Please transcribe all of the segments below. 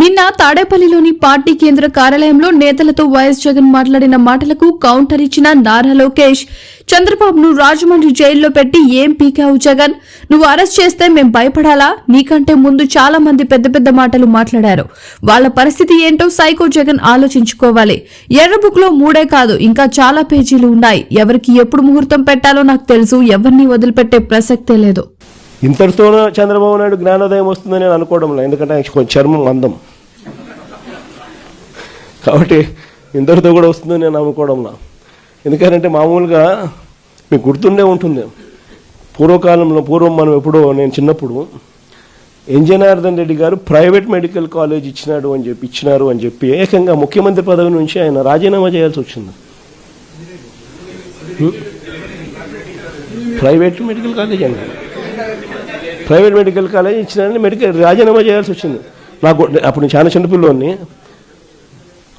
నిన్న తాడేపల్లిలోని పార్టీ కేంద్ర కార్యాలయంలో నేతలతో వైఎస్ జగన్ మాట్లాడిన మాటలకు కౌంటర్ ఇచ్చిన నారా లోకేష్ చంద్రబాబును రాజమండ్రి జైల్లో పెట్టి ఏం పీకావు జగన్? నువ్వు అరెస్ట్ చేస్తే మేం భయపడాలా? నీకంటే ముందు చాలా మంది పెద్ద పెద్ద మాటలు మాట్లాడారు. వాళ్ళ పరిస్థితి ఏంటో సైకో జగన్ ఆలోచించుకోవాలి. ఎర్ర బుక్లో మూడే కాదు ఇంకా చాలా పేజీలు ఉన్నాయి. ఎవరికి ఎప్పుడు ముహూర్తం పెట్టాలో నాకు తెలుసు ఎవరిని వదిలిపెట్టే ప్రసక్తే లేదు. ఇంతటితోనే చంద్రబాబు నాయుడు జ్ఞానోదయం వస్తుందని నేను అనుకోవడం లేదు ఎందుకంటే కొంచెం చర్మం అందం. కాబట్టి ఇందరితో కూడా వస్తుందని నేను అనుకోవడంలా ఎందుకంటే మామూలుగా మీకు గుర్తుండే ఉంటుంది. పూర్వకాలంలో పూర్వం మనం ఎప్పుడో నేను చిన్నప్పుడు ఇంజనార్దన్ రెడ్డి గారు ప్రైవేట్ మెడికల్ కాలేజ్ ఇచ్చినాడు అని చెప్పి ఇచ్చినారు అని చెప్పి ఏకంగా ముఖ్యమంత్రి పదవి నుంచి ఆయన రాజీనామా చేయాల్సి వచ్చింది. ప్రైవేట్ మెడికల్ కాలేజ్ అండి. ప్రైవేట్ మెడికల్ కాలేజ్ ఇచ్చినారని మెడికల్ రాజీనామా చేయాల్సి వచ్చింది. నాకు అప్పుడు నేను చాలా చిన్నపిల్లోని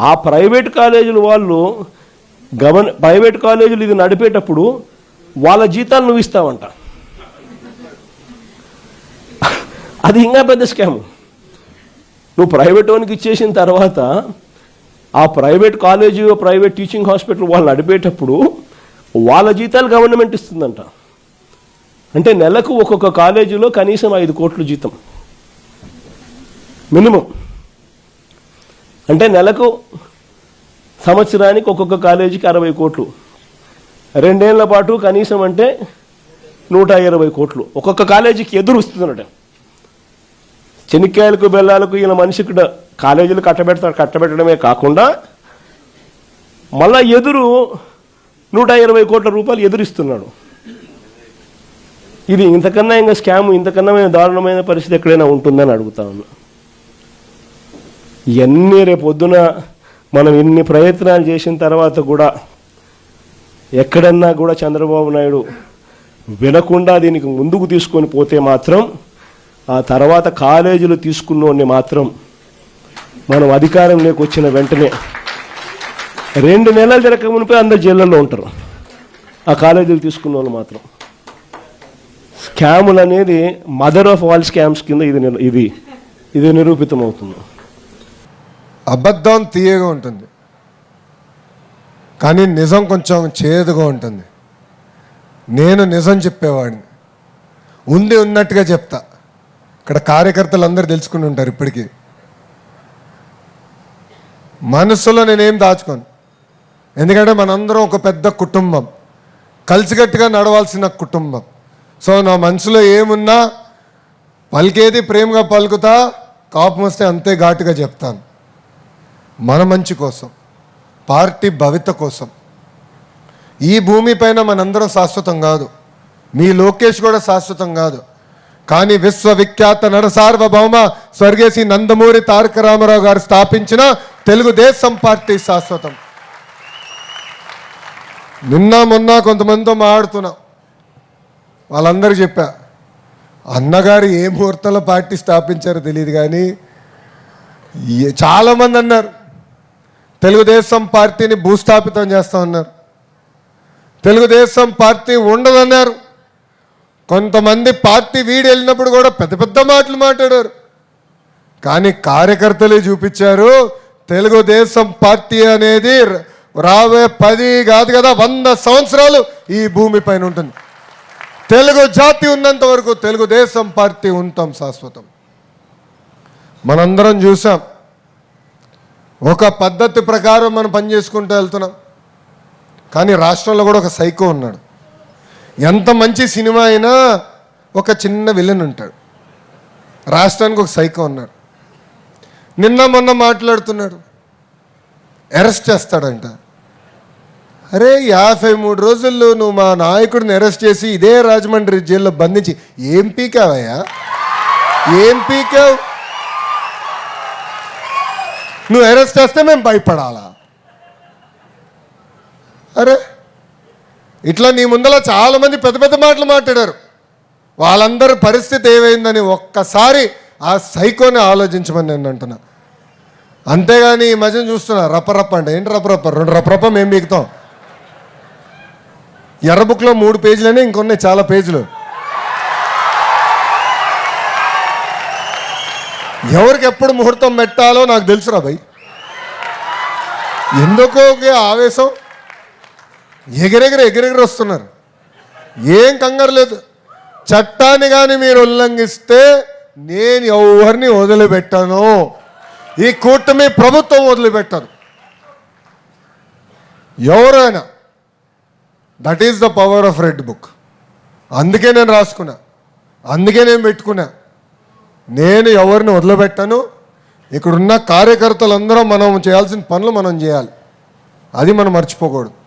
ఆ ప్రైవేట్ కాలేజీలు వాళ్ళు గవర్న ప్రైవేట్ కాలేజీలు ఇది నడిపేటప్పుడు వాళ్ళ జీతాలు నువ్వు ఇస్తావంట. అది ఇంకా పెద్ద స్కామ్. నువ్వు ప్రైవేట్ వానికి ఇచ్చేసిన తర్వాత ఆ private college private teaching hospital వాళ్ళు నడిపేటప్పుడు వాళ్ళ జీతాలు గవర్నమెంట్ ఇస్తుందంట. అంటే నెలకు ఒక్కొక్క కాలేజీలో కనీసం ఐదు కోట్లు జీతం. మినిమం. అంటే నెలకు సంవత్సరానికి ఒక్కొక్క కాలేజీకి అరవై కోట్లు. రెండేళ్ళ పాటు కనీసం అంటే నూట ఇరవై కోట్లు. ఒక్కొక్క కాలేజీకి ఎదురు వస్తుందన్నట చెనిక్కాయలకు బెల్లాలకు ఈయన మనిషికి కాలేజీలు కట్టబెడతాడు కట్టబెట్టడమే కాకుండా మళ్ళా ఎదురు నూట ఇరవై కోట్ల రూపాయలు ఎదురిస్తున్నాడు. ఇది ఇంతకన్నా ఇంకా స్కామ్ ఇంతకన్నా దారుణమైన పరిస్థితి ఎక్కడైనా ఉంటుందని అడుగుతా ఉన్నా. ఇవన్నీ రేపు పొద్దున మనం ఇన్ని ప్రయత్నాలు చేసిన తర్వాత కూడా ఎక్కడన్నా కూడా చంద్రబాబు నాయుడు వినకుండా దీనికి ముందుకు తీసుకొని పోతే మాత్రం ఆ తర్వాత కాలేజీలు తీసుకున్నోడిని మాత్రం మనం అధికారంలోకి వచ్చిన వెంటనే రెండు నెలలు తిరగక మునిపే అందరు జైళ్ళల్లో ఉంటారు. ఆ కాలేజీలు తీసుకున్న వాళ్ళు మాత్రం. స్కాములు అనేది మదర్ ఆఫ్ ఆల్ స్కామ్స్ కింద ఇది ఇది ఇది నిరూపితం అవుతుంది అబద్ధం తీయగా ఉంటుంది. కానీ నిజం కొంచెం చేదుగా ఉంటుంది. నేను నిజం చెప్పేవాడిని. ఉంది ఉన్నట్టుగా చెప్తా. ఇక్కడ కార్యకర్తలు అందరూ తెలుసుకుని ఉంటారు ఇప్పటికీ. మనసులో నేనేం దాచుకోను. ఎందుకంటే మనందరం ఒక పెద్ద కుటుంబం. కలిసికట్టుగా నడవాల్సిన కుటుంబం. సో నా మనసులో ఏమున్నా పలికేది ప్రేమగా పలుకుతా కోపం వస్తే అంతే ఘాటుగా చెప్తాను. మన మంచి కోసం పార్టీ భవిత కోసం. ఈ భూమిపైన మనందరం శాశ్వతం కాదు. మీ లోకేష్ కూడా శాశ్వతం కాదు. కానీ విశ్వవిఖ్యాత నరసార్వభౌమ స్వర్గేసి నందమూరి తారక రామారావు గారు స్థాపించిన తెలుగుదేశం పార్టీ శాశ్వతం. నిన్న మొన్న కొంతమందితో మాట్లాడుతున్నా. వాళ్ళందరూ చెప్పా అన్నగారు ఏ ముహూర్తంలో పార్టీ స్థాపించారో తెలియదు కానీ చాలామంది అన్నారు. తెలుగుదేశం పార్టీని భూస్థాపితం చేస్తా ఉన్నారు తెలుగుదేశం పార్టీ ఉండదన్నారు. కొంతమంది పార్టీ వీడి వెళ్ళినప్పుడు కూడా పెద్ద పెద్ద మాటలు మాట్లాడారు. కానీ కార్యకర్తలే చూపించారు తెలుగుదేశం పార్టీ అనేది రాబోయే పది కాదు కదా వంద సంవత్సరాలు ఈ భూమి పైన ఉంటుంది. తెలుగు జాతి ఉన్నంత వరకు తెలుగుదేశం పార్టీ ఉంటాం శాశ్వతం. మనందరం చూసాం. ఒక పద్ధతి ప్రకారం మనం పనిచేసుకుంటూ వెళ్తున్నాం. కానీ రాష్ట్రంలో కూడా ఒక సైకో ఉన్నాడు. ఎంత మంచి సినిమా అయినా ఒక చిన్న విలన్ ఉంటాడు. రాష్ట్రానికి ఒక సైకో ఉన్నాడు. నిన్న మొన్న మాట్లాడుతున్నాడు. అరెస్ట్ చేస్తాడంట. అరే యాభై మూడు రోజుల్లో నువ్వు మా నాయకుడిని అరెస్ట్ చేసి ఇదే రాజమండ్రి జైల్లో బంధించి ఏం పీకావయ్యా? ఏం పీకావు? నువ్వు అరెస్ట్ చేస్తే మేము భయపడాలా? అరే ఇట్లా నీ ముందర చాలామంది పెద్ద పెద్ద మాటలు మాట్లాడారు. వాళ్ళందరి పరిస్థితి ఏమైందని ఒక్కసారి ఆ సైకోని ఆలోచించమని నేను అంటున్నా. అంతేగాని ఈ మధ్యన చూస్తున్నా రపరప్ప అంటే ఏంటి రపరప్ప రెండు రపరప్ప మేము మిగుతాం. ఎర్ర బుక్లో మూడు పేజీలనే ఇంకొన్నాయి చాలా పేజీలు. ఎవరికి ఎప్పుడు ముహూర్తం పెట్టాలో నాకు తెలుసురా భయ్. ఎందుకో ఆవేశం. ఎగిరెగిరి ఎగిరెగిరి వస్తున్నారు. ఏం కంగారు లేదు. చట్టాన్ని కానీ మీరు ఉల్లంఘిస్తే నేను ఎవరిని వదిలిపెట్టను. ఈ కూటమి ప్రభుత్వం వదిలిపెట్టను ఎవరైనా that is the power of red book అందుకే నేను రాసుకున్నా. అందుకే నేను పెట్టుకున్నా. నేను ఎవరిని వదిలిపెట్టాను? ఇక్కడున్న కార్యకర్తలందరం మనం చేయాల్సిన పనులు మనం చేయాలి. అది మనం మర్చిపోకూడదు.